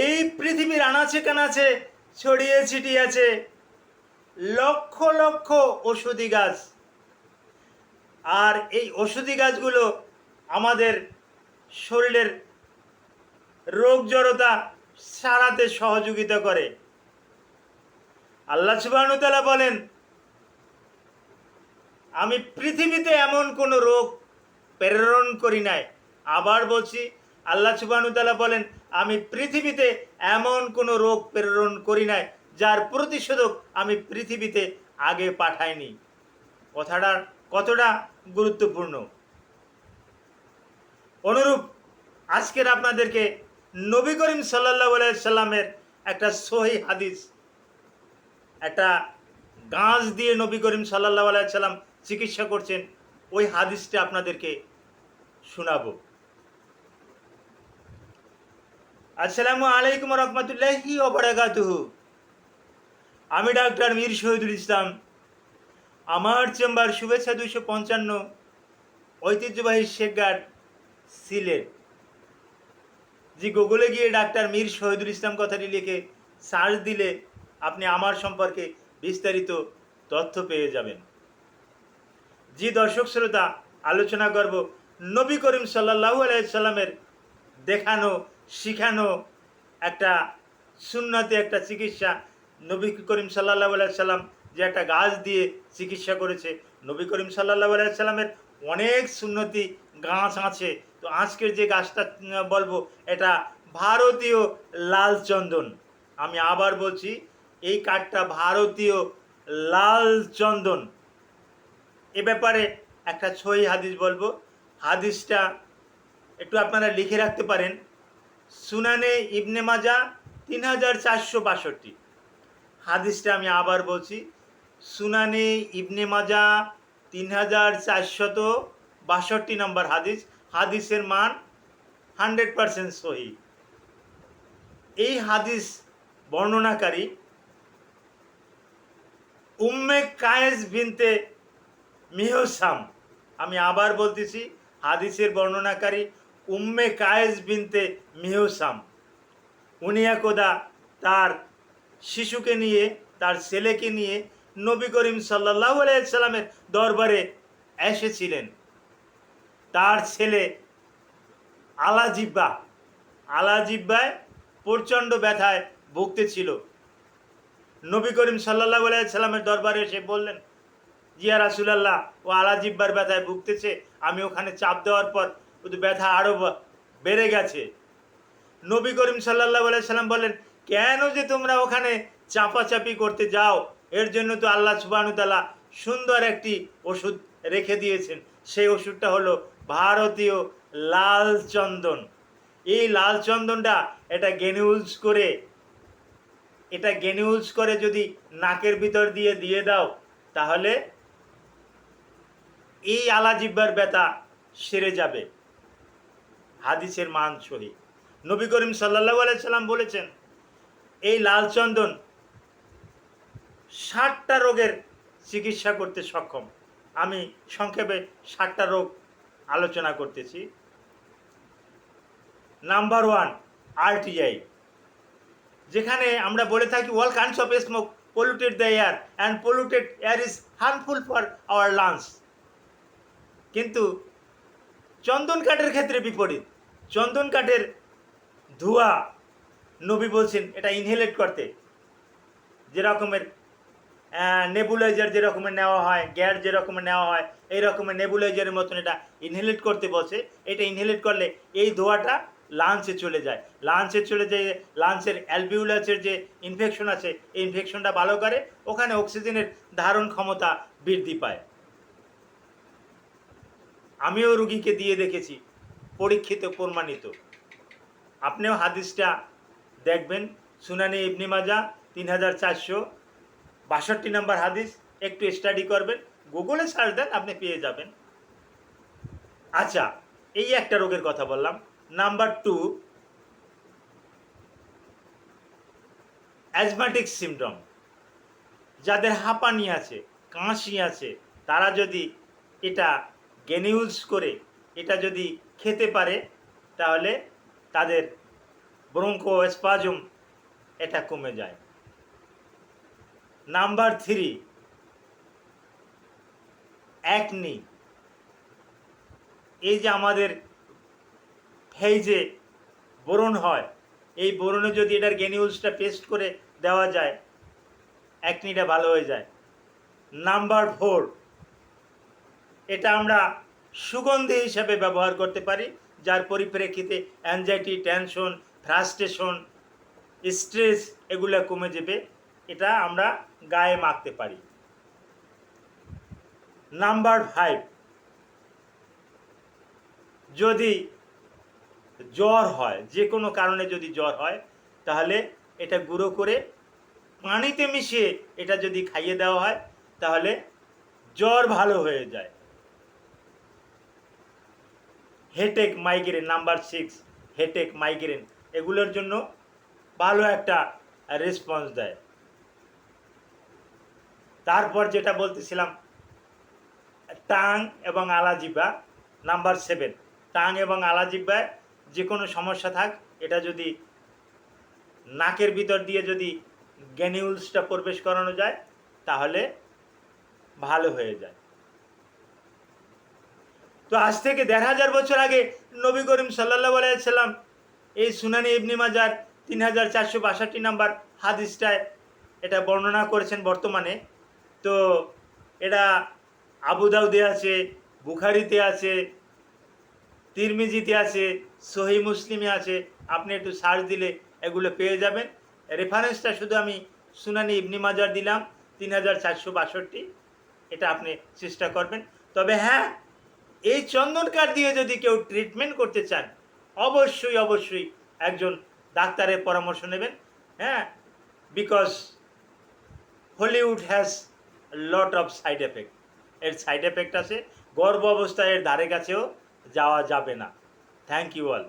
এই পৃথিবীর আনাচে কানাচে, ছড়িয়ে ছিটিয়ে আছে লক্ষ লক্ষ ওষুধি গাছ। আর এই ওষুধি গাছগুলো আমাদের শরীরের রোগ জড়তা সারাতে সহযোগিতা করে। আল্লাহ সুবাহতালা বলেন, আমি পৃথিবীতে এমন কোনো রোগ প্রেরণ করি নাই। আবার বলছি আল্লাহ সুবাহতালা বলেন, আমি পৃথিবীতে এমন কোনো রোগ প্রেরণ করি নাই যার প্রতিষেধক আমি পৃথিবীতে আগে পাঠাইনি। কথাটা কতটা গুরুত্বপূর্ণ? অনুরূপ, আজকের আপনাদেরকে নবী করিম সাল্লাহ সাল্লামের একটা সহি হাদিস, একটা গাছ দিয়ে নবী করিম সাল্লাহ সাল্লাম চিকিৎসা করছেন, ওই হাদিসটা আপনাদেরকে শোনাবো। আসসালামু আলাইকুম রহমতুল্লাহি ওবরাকাতুহু আমি ডাক্তার মীর শহীদুল ইসলাম। আমার চেম্বার শুভেচ্ছা দুশো পঞ্চান্ন ঐতিহ্যবাহী শেখগার্ড সিলেট। যে গুগলে গিয়ে ডাক্তার মীর শহীদুল ইসলাম কথাটি লিখে সার্চ দিলে আপনি আমার সম্পর্কে বিস্তারিত তথ্য পেয়ে যাবেন। যে দর্শক শ্রোতা, আলোচনা করব নবী করিম সাল্লাহু আলাইসাল্লামের দেখানো শিখানো একটা সুন্নতে, একটা চিকিৎসা নবী করিম সাল্লাহ সাল্লাম যে একটা গাছ দিয়ে চিকিৎসা করেছে। নবী করিম সাল্লাহ সাল্লামের অনেক সুন্নতি গাছ আছে। তো আজকের যে গাছটা বলব, এটা ভারতীয় লাল চন্দন আমি আবার বলছি, এই কাঠটা ভারতীয় লাল চন্দন এ ব্যাপারে একটা ছই হাদিস বলব। হাদিসটা একটু আপনারা লিখে রাখতে পারেন। সুনানে ইবনে মাজা তিন হাজার চারশো বাষট্টি। হাদিসটা আমি আবার বলছি, সুনানে ইবনে মাজা তিন হাজার চারশত বাষট্টি নম্বর হাদিস। হাদিসের মান হান্ড্রেড পারসেন্ট সহি। এই হাদিস বর্ণনাকারী উম্মে কায়েস বিনতে মিহসাম। আমি আবার বলতেছি, হাদিসের বর্ণনাকারী উম্মে কায়েস বিনতে মিহসাম। উনি একদা তার শিশুকে নিয়ে, তার ছেলেকে নিয়ে নবী করিম সাল্লাহ সাল্লামের দরবারে এসেছিলেন। তার ছেলে আলাজিব্বা আলাজিব্বায় প্রচণ্ড ব্যথায় ভুগতেছিল। নবী করিম সাল্লাহ সাল্লামের দরবারে এসে বললেন, জিয়া রাসুলাল্লাহ, ও আলাজিব্বার ব্যথায় ভুগতেছে, আমি ওখানে চাপ দেওয়ার পর শুধু ব্যথা আরও বা- বেড়ে গেছে। নবী করিম সাল্লাহ সাল্লাম বলেন কেন যে তোমরা ওখানে চাপাচাপি করতে যাও? এর জন্য তো আল্লাহ সুবাহতালা সুন্দর একটি ওষুধ রেখে দিয়েছেন। সেই ওষুধটা হলো ভারতীয় লাল চন্দন। এই লাল চন্দনটা এটা গেনিউজ করে, এটা গেনিউজ করে যদি নাকের ভিতর দিয়ে দিয়ে দাও, তাহলে এই আলাজিব্বার ব্যথা সেরে যাবে। হাদিসের মান সহি। নবী করিম সাল্লাহ সাল্লাম বলেছেন, এই লাল চন্দন ষাটটা রোগের চিকিৎসা করতে সক্ষম। আমি সংক্ষেপে ষাটটা রোগ আলোচনা করতেছি। Number one, RTI. যেখানে আমরা বলে থাকি all kinds of smoke polluted the air and polluted air is harmful for our lungs কিন্তু চন্দন কাঠের ক্ষেত্রে বিপরীত। চন্দন কাঠের ধোঁয়া নবী বলছেন, এটা ইনহেলেট করতে। যে রকমের নেবুলাইজার যে রকমের নেওয়া হয় গ্যাস যে রকমের নেওয়া হয়, এই রকমের নেবুলাইজারের মতন এটা ইনহেলেট করতে বলছে। এটা ইনহেলেট করলে এই ধোঁয়াটা লাঞ্চে চলে যায়। লাঞ্চে চলে যায় লাঞ্চের অ্যালবিউলাসের যে ইনফেকশন আছে, এই ইনফেকশনটা ভালো করে ওখানে অক্সিজেনের ধারণ ক্ষমতা বৃদ্ধি পায়। আমিও রুগীকে দিয়ে দেখেছি। পরীক্ষিত, প্রমাণিত। আপনিও হাদিসটা দেখবেন। সুনানি ইবনি মাজা তিন হাজার চারশো বাষট্টি নম্বর হাদিস, একটু স্টাডি করবেন। গুগলে সার্চ দেন, আপনি পেয়ে যাবেন। আচ্ছা এই একটা রোগের কথা বললাম। নাম্বার টু অ্যাজমাটিক সিমটম যাদের হাঁপানি আছে, কাশি আছে, তারা যদি এটা গেনিউজ করে এটা যদি খেতে পারে, তাহলে তাদের ব্রঙ্কো স্পাজম এটা কমে যায়। নাম্বার থ্রি অ্যাকনি এই যে আমাদের ফেইজে বোরন হয়, এই বোরনে যদি এটার গেনিউলসটা পেস্ট করে দেওয়া যায় অ্যাকনিটা ভালো হয়ে যায়। নাম্বার ফোর, এটা আমরা সুগন্ধি হিসাবে ব্যবহার করতে পারি, যার পরিপ্রেক্ষিতে অ্যাংজাইটি টেনশন ফ্রাস্ট্রেশন স্ট্রেস এগুলো কমে যাবে, এটা আমরা গায়ে মাখতে পারি। নাম্বার ফাইভ যদি জ্বর হয়, যে কোনো কারণে যদি জ্বর হয়, তাহলে এটা গুঁড়ো করে পানিতে মিশিয়ে এটা যদি খাইয়ে দেওয়া হয়, তাহলে জ্বর ভালো হয়ে যায়। Headache migraine number six headache migraine এগুলোর জন্য ভালো একটা রেসপন্স দেয়। তারপর যেটা বলতেছিলাম, টাং এবং আলাজিবা নাম্বার সেভেন টাং এবং আলাজিব্বায় যে কোনো সমস্যা থাক, এটা যদি নাকের ভিতর দিয়ে যদি গ্যানিউলসটা প্রবেশ করানো যায়, তাহলে ভালো হয়ে যায়। তো আজ থেকে দেড় হাজার বছর আগে নবী করিম সাল্লাহ আলাইসাল্লাম এই সুনানি ইবনি মাজার তিন হাজার চারশো বাষট্টি নাম্বার হাদিসটায় এটা বর্ণনা করেছেন বর্তমানে। তো এটা আবুদাউদে আছে, বুখারিতে আছে, তিরমিজিতে আছে, সহি মুসলিমে আছে। আপনি একটু সার্চ দিলে এগুলো পেয়ে যাবেন। রেফারেন্সটা শুধু আমি সুনানি ইবনি মাজার দিলাম, তিন হাজার চারশো বাষট্টি। এটা আপনি চেষ্টা করবেন। তবে হ্যাঁ এই চন্দন কাঠ দিয়ে যদি কেউ ট্রিটমেন্ট করতে চান, অবশ্যই অবশ্যই একজন ডাক্তারের পরামর্শ নেবেন হ্যাঁ? Because Hollywood has lot of side effect এর সাইড এফেক্ট আছে গর্ভ অবস্থায় এর ধারে কাছেও যাওয়া যাবে না। Thank you all